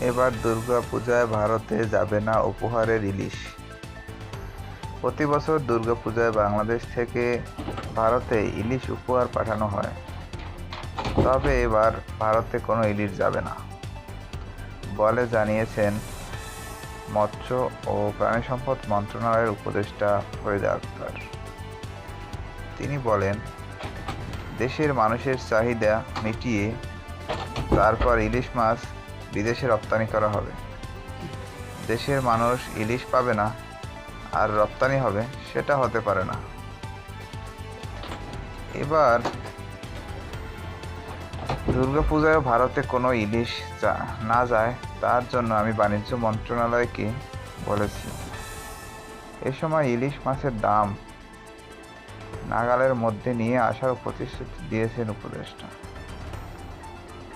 এবার দুর্গা পূজায় ভারতে যাবে না উপহারের ইলিশ। প্রতি বছর দুর্গা পূজায় বাংলাদেশ থেকে ভারতে ইলিশ উপহার পাঠানো হয়। তবে এবার ভারতে কোনো ইলিশ যাবে না। বলে জানিয়েছেন মৎস্য ও প্রাণী সম্পদ মন্ত্রণালয়ের উপদেষ্টা ফরিদা আক্তার। তিনি বলেন, দেশের মানুষের চাহিদা মিটিয়ে তারপর ইলিশ মাছ বিদেশে রপ্তানি করা হবে। দেশের মানুষ ইলিশ পাবে না, আর রপ্তানি হবে সেটা হতে পারে না। এবার, দুর্গাপূজায় ভারতে কোনো ইলিশ না যায়, তার জন্য আমি বাণিজ্য মন্ত্রণালয়কে বলেছি? এ সময় ইলিশ মাছের দাম নাগালের মধ্যে নিয়ে আসার প্রতিশ্রুতি দিয়েছেন উপদেষ্টা।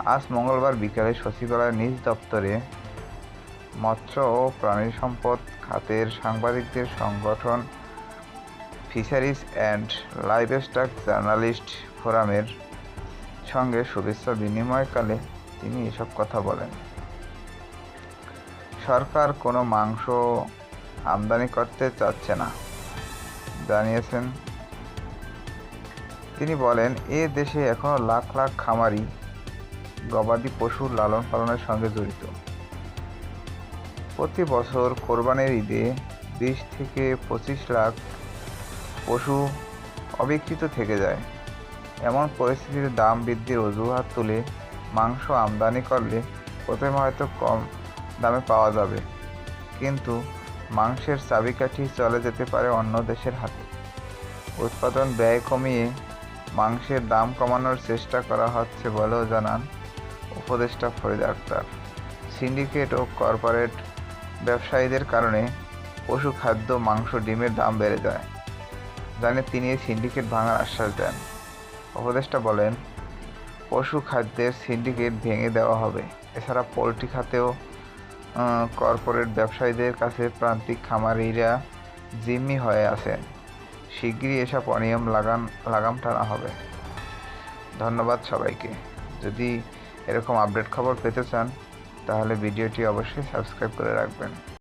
আজ মঙ্গলবার বিকালে সচিবালয়ের নিজ দপ্তরে মৎস্য ও প্রাণী সম্পদ খাতের সাংবাদিকদের সংগঠন ফিশারিজ অ্যান্ড লাইভস্টক জার্নালিস্ট ফোরামের সঙ্গে শুভেচ্ছা বিনিময়কালে তিনি এসব কথা বলেন। সরকার কোনো মাংস আমদানি করতে চাচ্ছে না, জানিয়েছেন। তিনি বলেন, এ দেশে এখনও লাখ লাখ খামারি গবাদি পশুর লালন পালনের সঙ্গে জড়িত। প্রতি বছর কোরবানির ঈদে বিশ থেকে পঁচিশ লাখ পশু অবিকৃত থেকে যায়। এমন পরিস্থিতির দাম বৃদ্ধির অজুহাত তুলে মাংস আমদানি করলে প্রথমে হয়তো কম দামে পাওয়া যাবে। কিন্তু মাংসের চাবিকাঠি চলে যেতে পারে অন্য দেশের হাতে। উৎপাদন ব্যয় কমিয়ে মাংসের দাম কমানোর চেষ্টা করা হচ্ছে বলেও জানান উপদেষ্টা ফরিদ আক্তার সিন্ডিকেট ও কর্পোরেট ব্যবসায়ীদের কারণে পশু খাদ্য, মাংস, ডিমের দাম বেড়ে যায়। জানে তিনি এই সিন্ডিকেট ভাঙার আশ্বাস দেন। উপদেষ্টা বলেন, পশু খাদ্যের সিন্ডিকেট ভেঙে দেওয়া হবে। এছাড়া পোলট্রি খাতেও কর্পোরেট ব্যবসায়ীদের কাছে প্রান্তিক খামারিরা জিম্মি হয়ে আছেন। শিগগিরই এসব অনিয়ম লাগান লাগাম টানা হবে। ধন্যবাদ সবাইকে। যদি এরকম আপডেট খবর পেতে চান তাহলে ভিডিওটি অবশ্যই সাবস্ক্রাইব করে রাখবেন।